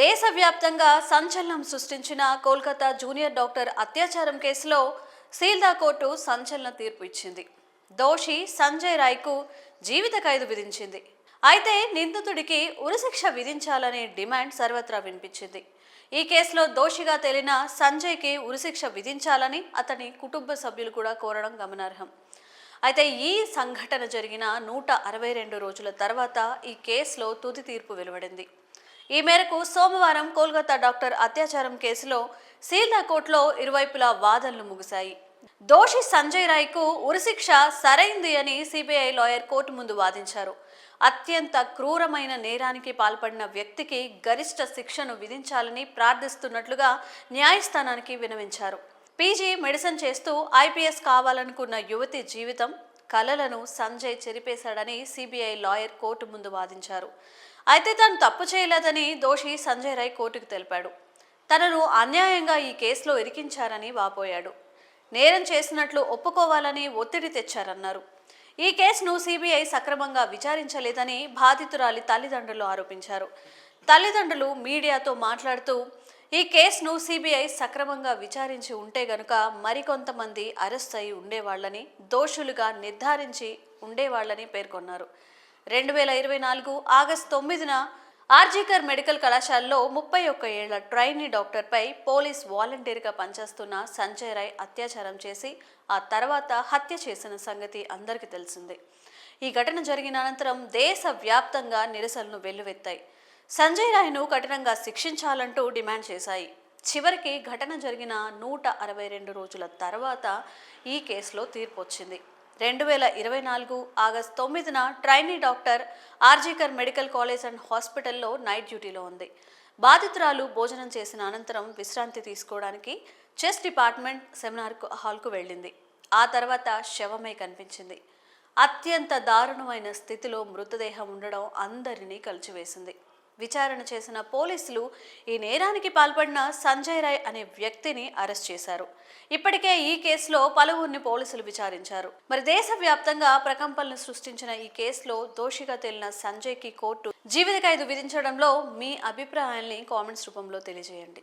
దేశవ్యాప్తంగా సంచలనం సృష్టించిన కోల్కతా జూనియర్ డాక్టర్ అత్యాచారం కేసులో సీల్దా కోర్టు సంచలన తీర్పు ఇచ్చింది. దోషి సంజయ్ రాయ్కు జీవిత ఖైదు విధించింది. అయితే నిందితుడికి ఉరిశిక్ష విధించాలనే డిమాండ్ సర్వత్రా వినిపించింది. ఈ కేసులో దోషిగా తేలిన సంజయ్కి ఉరిశిక్ష విధించాలని అతని కుటుంబ సభ్యులు కూడా కోరడం గమనార్హం. అయితే ఈ సంఘటన జరిగిన నూట అరవై రెండు రోజుల తర్వాత ఈ కేసులో తుది తీర్పు వెలువడింది. ఈ మేరకు సోమవారం కోల్కతా డాక్టర్ అత్యాచారం కేసులో సీల్దా కోర్టులో ఇరువైపులా వాదనలు ముగిశాయి. దోషి సంజయ్ రాయ్కు ఉరిశిక్ష సరైంది అని సిబిఐ లాయర్ కోర్టు ముందు వాదించారు. అత్యంత క్రూరమైన నేరానికి పాల్పడిన వ్యక్తికి గరిష్ట శిక్షను విధించాలని ప్రార్థిస్తున్నట్లుగా న్యాయస్థానానికి వినవించారు. పీజీ మెడిసిన్ చేస్తూ ఐపీఎస్ కావాలనుకున్న యువతి జీవితం కలలను సంజయ్ చెరిపేశాడని సిబిఐ లాయర్ కోర్టు ముందు వాదించారు. అయితే తాను తప్పు చేయలేదని దోషి సంజయ్ రాయ్ కోర్టుకు తెలిపాడు. తనను అన్యాయంగా ఈ కేసులో ఇరికించారని వాపోయాడు. నేరం చేసినట్లు ఒప్పుకోవాలని ఒత్తిడి తెచ్చారన్నారు. ఈ కేసును సిబిఐ సక్రమంగా విచారించలేదని బాధితురాలి తల్లిదండ్రులు ఆరోపించారు. తల్లిదండ్రులు మీడియాతో మాట్లాడుతూ ఈ కేసును సిబిఐ సక్రమంగా విచారించి ఉంటే గనుక మరికొంతమంది అరెస్ట్ అయి ఉండేవాళ్ళని దోషులుగా నిర్ధారించి ఉండేవాళ్ళని పేర్కొన్నారు. రెండు వేల ఇరవై నాలుగు ఆగస్టు తొమ్మిదిన ఆర్జీకర్ మెడికల్ కళాశాలలో ముప్పై ఒక్క ఏళ్ళ ట్రైనీ డాక్టర్పై పోలీస్ వాలంటీర్గా పనిచేస్తున్న సంజయ్ రాయ్ అత్యాచారం చేసి ఆ తర్వాత హత్య చేసిన సంగతి అందరికీ తెలిసిందే. ఈ ఘటన జరిగిన అనంతరం దేశవ్యాప్తంగా నిరసనలు వెల్లువెత్తాయి. సంజయ్ రాయ్ను కఠినంగా శిక్షించాలంటూ డిమాండ్ చేశాయి. చివరికి ఘటన జరిగిన నూట అరవై రెండు రోజుల తర్వాత ఈ కేసులో తీర్పు వచ్చింది రెండు వేల ఇరవై నాలుగు ఆగస్ట్ తొమ్మిదిన trainee doctor RG Kar medical college and హాస్పిటల్లో నైట్ డ్యూటీలో ఉంది. బాధితురాలు భోజనం చేసిన అనంతరం విశ్రాంతి తీసుకోవడానికి చెస్ డిపార్ట్మెంట్ సెమినార్ హాల్కు వెళ్ళింది. ఆ తర్వాత శవమే కనిపించింది. అత్యంత దారుణమైన స్థితిలో మృతదేహం ఉండడం అందరినీ కలిచివేసింది. విచారణ చేసిన పోలీసులు ఈ నేరానికి పాల్పడిన సంజయ్ రాయ్ అనే వ్యక్తిని అరెస్ట్ చేశారు. ఇప్పటికే ఈ కేసులో పలువురిని పోలీసులు విచారించారు. మరి దేశవ్యాప్తంగా ప్రకంపనలు సృష్టించిన ఈ కేసులో దోషిగా తేలిన సంజయ్కి కోర్టు జీవిత ఖైదు విధించడంలో మీ అభిప్రాయాల్ని కామెంట్స్ రూపంలో తెలియజేయండి.